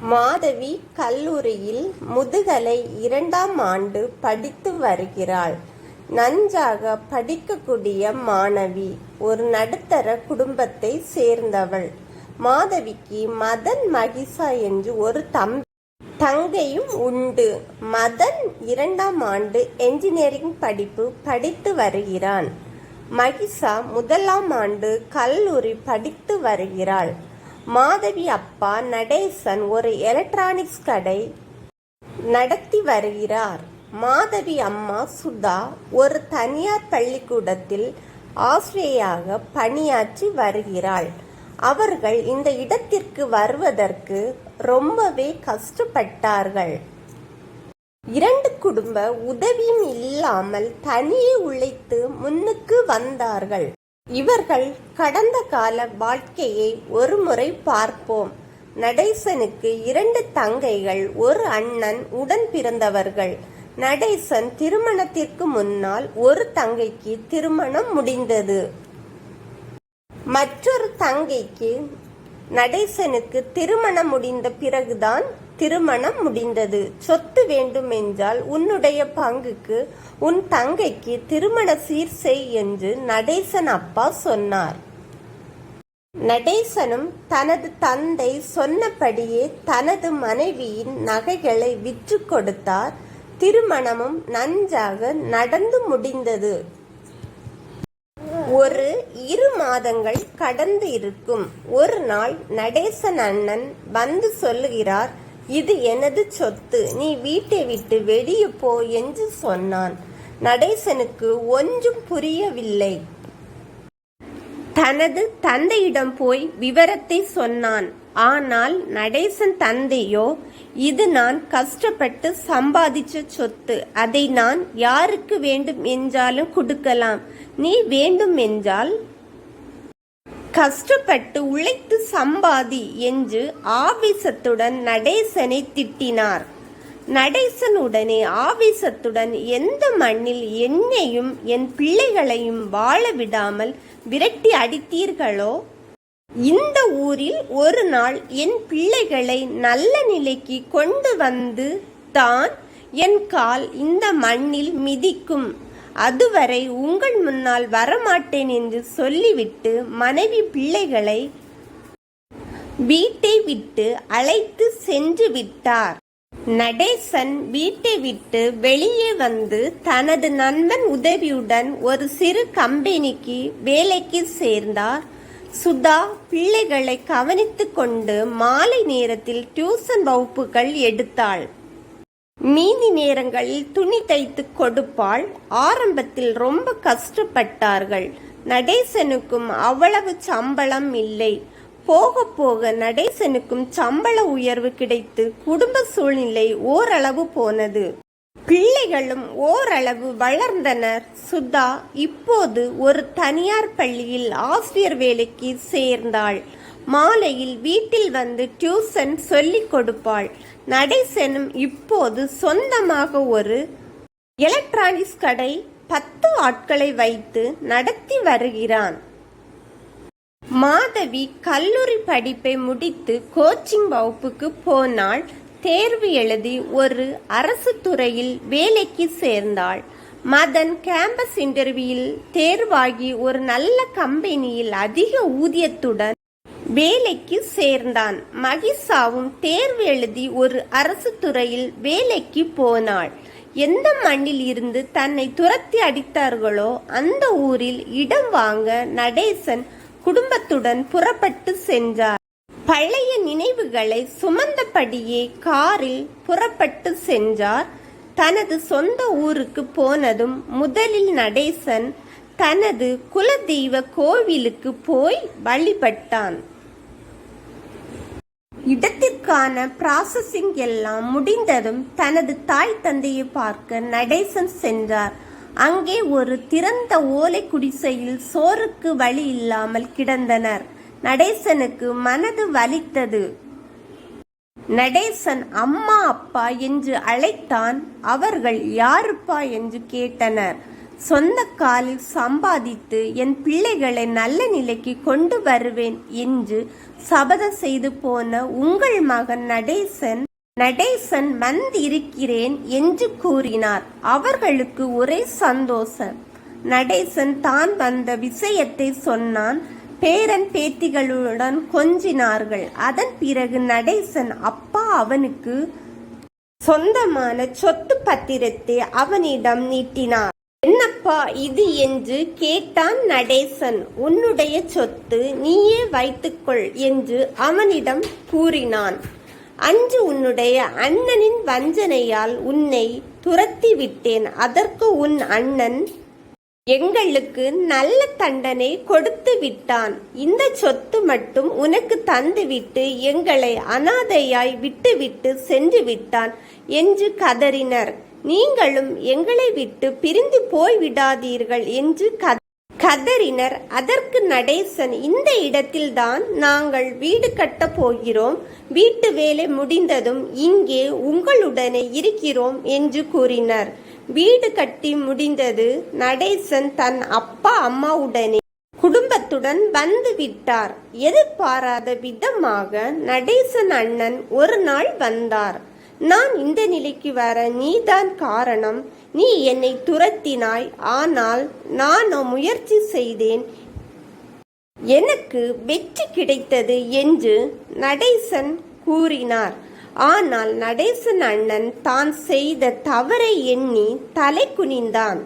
மாதவி கல்லூரியில் முதுகலை இரண்டாம் ஆண்டு படித்து வருகிறாள். நன்றாக படிக்கக்கூடிய மாணவி. ஒரு நடுத்தர குடும்பத்தை சேர்ந்தவள். மாதவிக்கு மதன் மகிஷா என்று ஒரு தம்பி தங்கையும் உண்டு. மதன் இரண்டாம் ஆண்டு என்ஜினியரிங் படிப்பு படித்து வருகிறான். மகிஷா முதலாம் ஆண்டு கல்லூரி படித்து வருகிறாள். மாதவி அப்பா நடேசன் ஒரு எலக்ட்ரானிக்ஸ் கடை நடத்தி வருகிறார். மாதவி அம்மா சுதா ஒரு தனியார் பள்ளிக்கூடத்தில் ஆசிரியையாக பணியாற்றி வருகிறாள். அவர்கள் இந்த இடத்திற்கு வருவதற்கு ரொம்பவே கஷ்டப்பட்டார்கள். இரண்டு குடும்ப உதவியும் இல்லாமல் தனியே உழைத்து முன்னுக்கு வந்தார்கள். இவர்கள் கடந்த கால வாழ்க்கையை ஒருமுறை பார்ப்போம். நடேசனுக்கு இரண்டு தங்கைகள் ஒரு அண்ணன் உடன் பிறந்தவர்கள். நடேசன் திருமணத்திற்கு முன்னால் ஒரு தங்கைக்கு திருமணம் முடிந்தது. மற்றொரு தங்கைக்கு நடேசனுக்கு திருமணம் முடிந்த பிறகுதான் திருமணம் முடிந்தது. சொத்து வேண்டும் என்றால் உன்னுடைய பங்குக்கு உன் தங்கைக்கு திருமண சீர் செய் என்று நடேசன் அப்பா சொன்னார். நடேசனும் தனது தந்தை சொன்னபடியே தனது மனைவியின் நகைகளை விற்று கொடுத்தார். திருமணமும் நன்றாக நடந்து முடிந்தது. ஒரு இரு மாதங்கள் கடந்து இருக்கும். ஒரு நாள் நடேசன் அண்ணன் வந்து சொல்லுகிறார் இது எனது சொத்து நீ வீட்டை விட்டு வெளியே போ என்று சொன்னான். நடேசனுக்கு ஒன்றும் புரியவில்லை. தனது தந்தையிடம் போய் விவரத்தை சொன்னான். ஆனால் நடேசன் தந்தையோ இது நான் கஷ்டப்பட்டு சம்பாதிச்ச சொத்து. அதை நான் யாருக்கு வேண்டும் என்றாலும் கொடுக்கலாம். நீ வேண்டும் என்றால் கஷ்டப்பட்டு உழைத்து சம்பாதி என்று ஆவேசத்துடன் நடேசனை திட்டினார். நடேசன் உடனே ஆவேசத்துடன் எந்த மண்ணில் என்னையும் என் பிள்ளைகளையும் வாழ விடாமல் விரட்டி அடித்தீர்களோ இந்த ஊரில் ஒரு நாள் என் பிள்ளைகளை நல்ல நிலைக்கு கொண்டு வந்து தான் என் கால் இந்த மண்ணில் மிதிக்கும் அதுவரை உங்கள் முன்னால் வரமாட்டேன் என்று சொல்லிவிட்டு மனைவி பிள்ளைகளை வீட்டை விட்டு அழைத்து சென்று விட்டார். நடேசன் வீட்டை விட்டு வெளியே வந்து தனது நண்பன் உதவியுடன் ஒரு சிறு கம்பெனிக்கு வேலைக்கு சேர்ந்தார். சுதா பிள்ளைகளை கவனித்துக் கொண்டு மாலை நேரத்தில் டியூசன் வகுப்புகள் எடுத்தாள். மீதி நேரங்களில் துணி தைத்து கொடுப்பாள். ஆரம்பத்தில் ரொம்ப கஷ்டப்பட்டார்கள். நடேசனுக்கும் அவ்வளவு சம்பளம் இல்லை. போக போக நடேசனுக்கும் சம்பள உயர்வு கிடைத்து குடும்ப சூழ்நிலை ஓரளவு போனது. பிள்ளைகளும் ஓரளவு வளர்ந்தனர். சுதா இப்போது ஒரு தனியார் பள்ளியில் ஆசிரியர் வேலைக்கு சேர்ந்தாள். மாலையில் வீட்டில் வந்து டியூசன் சொல்லிக் கொடுப்பாள். நடேசனும் இப்போது சொந்தமாக ஒரு எலக்ட்ரானிக்ஸ் கடை பத்து ஆட்களை வைத்து நடத்தி வருகிறான். மாதவி கல்லூரி படிப்பை முடித்து கோச்சிங் வகுப்புக்கு போனால் தேர்வு எழுதி ஒரு அரசு துறையில் வேலைக்கு சேர்ந்தாள். மதன் கேம்பஸ் இன்டர்வியூவில் தேர்வாகி ஒரு நல்ல கம்பெனியில் அதிக ஊதியத்துடன் வேலைக்கு சேர்ந்தான். மகிஷாவும் தேர்வு எழுதி ஒரு அரசு துறையில் வேலைக்கு போனாள். எந்த மண்ணில் இருந்து தன்னை துரத்தி அடித்தார்களோ அந்த ஊரில் இடம் வாங்க நடேசன் குடும்பத்துடன் புறப்பட்டு சென்றார். பழைய நினைவுகளை சுமந்தபடியே காரில் புறப்பட்டு சென்றார். தனது சொந்த ஊருக்கு போனதும் முதலில் நடேசன் தனது குலதெய்வ கோவிலுக்கு போய் வழிபட்டான். இடத்திற்கான ப்ராசஸிங் எல்லாம் முடிந்ததும் தனது தாய் தந்தையை பார்க்க நடேசன் சென்றார். அங்கே ஒரு திறந்த ஓலை குடிசையில் சோறுக்கு வழி இல்லாமல் கிடந்தனர். நடேசனுக்கு மனது வலித்தது. நடேசன் அம்மா அப்பா என்று அழைத்தான். அவர்கள் யாருப்பா என்று கேட்டனர். சொந்த காலில் சம்பாதித்து என் பிள்ளைகளை நல்ல நிலைக்கு கொண்டு வருவேன் என்று சபதம் செய்து போன உங்கள் மகன் நடேசன் நடேசன் வந்திருக்கிறேன் என்று கூறினார் அவர்களுக்கு ஒரே சந்தோஷம் நடேசன் தான் வந்த விஷயத்தை சொன்னான் பேரன் பேத்திகளுடன் கொஞ்சினார்கள். அதன் பிறகு நடேசன் அப்பா அவனுக்கு சொந்தமான சொத்து பத்திரத்தை அவனிடம் நீட்டினார். என்னப்பா இது? என்று கேட்டான் நடேசன். உன்னுடைய சொத்து நீயே வைத்துக்கொள் என்று அவனிடம் கூறினான். அன்று உன்னுடைய அண்ணனின் வஞ்சனையால் உன்னை துரத்தி விட்டேன் அதற்கு உன் அண்ணன் எங்களுக்கு நல்ல தண்டனை கொடுத்து விட்டான். இந்த சொத்து மட்டும் உனக்கு தந்துவிட்டு எங்களை அனாதையாய் விட்டுவிட்டு சென்று விட்டான் என்று கதறினர். நீங்களும் எங்களை விட்டு பிரிந்து போய்விடாதீர்கள் என்று கத கதறினர். அதற்கு நடேசன் இந்த இடத்தில்தான் நாங்கள் வீடு கட்டப் போகிறோம். வீட்டு வேலை முடிந்ததும் இங்கே உங்களுடனே இருக்கிறோம் என்று கூறினர். வீடு கட்டி முடிந்தது நடேசன் தன் அப்பா அம்மாவுடனே குடும்பத்துடன் வந்து விட்டார். எதிர்பாராத விதமாக நடேசன் அண்ணன் ஒரு நாள் வந்தார். நான் இந்த நிலைக்கு வர நீதான் காரணம். நீ என்னை துரத்தினாய். ஆனால் நான் முயற்சி செய்தேன். எனக்கு வெற்றி கிடைத்தது என்று நடேசன் கூறினார். ஆனால் நடேசன் அண்ணன் தான் செய்த தவறை எண்ணி தலை குனிந்தான்.